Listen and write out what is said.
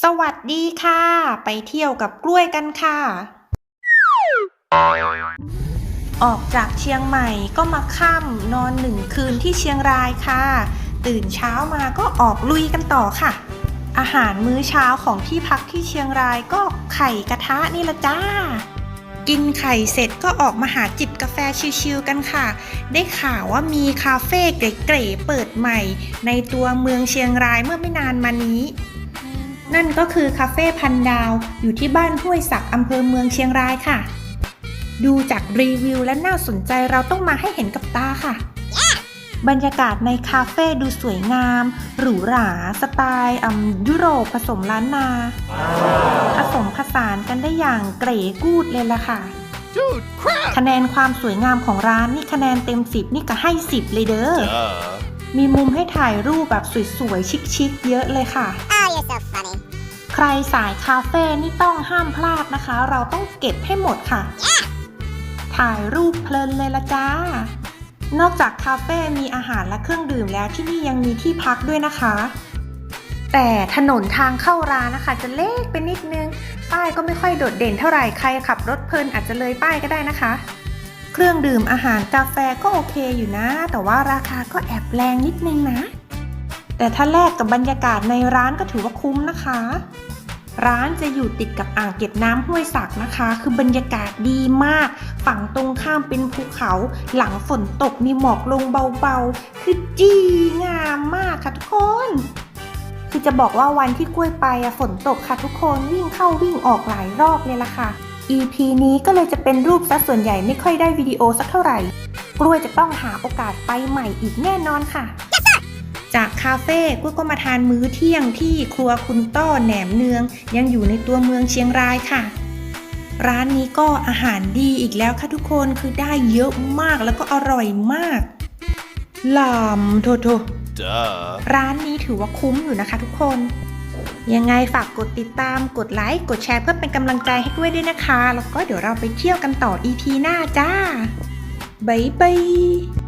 สวัสดีค่ะ ไปเที่ยวกับกล้วยกันค่ะ ออกจากเชียงใหม่ก็มาค่ำนอนหนึ่งคืนที่เชียงรายค่ะ ตื่นเช้ามาก็ออกลุยกันต่อค่ะ อาหารมื้อเช้าของที่พักที่เชียงรายก็ไข่กระทะนี่ละจ้า กินไข่เสร็จก็ออกมาหาจิบกาแฟชิลๆกันค่ะ ได้ข่าวว่ามีคาเฟ่เก๋ๆเปิดใหม่ ในตัวเมืองเชียงรายเมื่อไม่นานมานี้ นั่นก็คือคาเฟ่พันดาว อยู่ที่บ้านห้วยสักอำเภอเมืองเชียงรายค่ะ ดูจากรีวิวและน่าสนใจเราต้องมาให้เห็นกับตาค่ะ บรรยากาศในคาเฟ่ดูสวยงาม หรูหรา สไตล์อืมยุโรปผสมล้านนา ผสมผสานกันได้อย่างเก๋กูดเลยล่ะค่ะ Dude, crap! คะแนนความสวยงามของร้านนี่คะแนนเต็ม 10 นี่ก็ให้ 10 เลยเด้อ Duh. มีมุมให้ถ่ายรูปแบบสวยๆ ชิคๆ เยอะเลยค่ะ Oh, you're so funny. ใครสายคาเฟ่นี่ต้องห้ามพลาดนะคะ เราต้องเก็บให้หมดค่ะถ่ายรูปเพลินเลยละจ้า นอกจากคาเฟ่มีอาหารและเครื่องดื่มแล้วที่นี่ยังมีที่พักด้วยนะคะ แต่ถนนทางเข้าร้านนะคะ จะเล็กไปนิดนึง ป้ายก็ไม่ค่อยโดดเด่นเท่าไหร่ ใครขับรถเพลินอาจจะเลยป้ายก็ได้นะคะ เครื่องดื่มอาหารกาแฟก็โอเคอยู่นะ แต่ว่าราคาก็แอบแรงนิดนึงนะ แต่ถ้าแลกกับบรรยากาศในร้านก็ถือว่าคุ้มนะคะ ร้านจะอยู่ติดกับอ่างเก็บน้ำห้วยสักนะคะ คือบรรยากาศดีมาก ฝั่งตรงข้ามเป็นภูเขา หลังฝนตกมีหมอกลงเบาๆ คือจีงามมากค่ะทุกคนคือจะบอกว่าวันที่กล้วยไปอะฝนตกค่ะทุกคนวิ่งเข้าวิ่งออกหลายรอบเลยล่ะค่ะ EP นี้ก็เลยจะเป็นรูปซะส่วนใหญ่ไม่ค่อยได้วิดีโอสักเท่าไหร่ กล้วยจะต้องหาโอกาสไปใหม่อีกแน่นอนค่ะ จากคาเฟ่กุ้ยก็มาทานมื้อเที่ยงที่ครัวคุณต้อแหนมเนือง ยังอยู่ในตัวเมืองเชียงรายค่ะ ร้านนี้ก็อาหารดีอีกแล้วค่ะทุกคนคือได้เยอะมากแล้วก็อร่อยมากลำโทโท Duh. ร้านนี้ถือว่าคุ้มอยู่นะคะทุกคน ยังไงฝากกดติดตาม กดไลค์ กดแชร์เพื่อเป็นกำลังใจให้ด้วยด้วยนะคะ แล้วก็เดี๋ยวเราไปเที่ยวกันต่อ EP หน้าจ้า บ๊ายบาย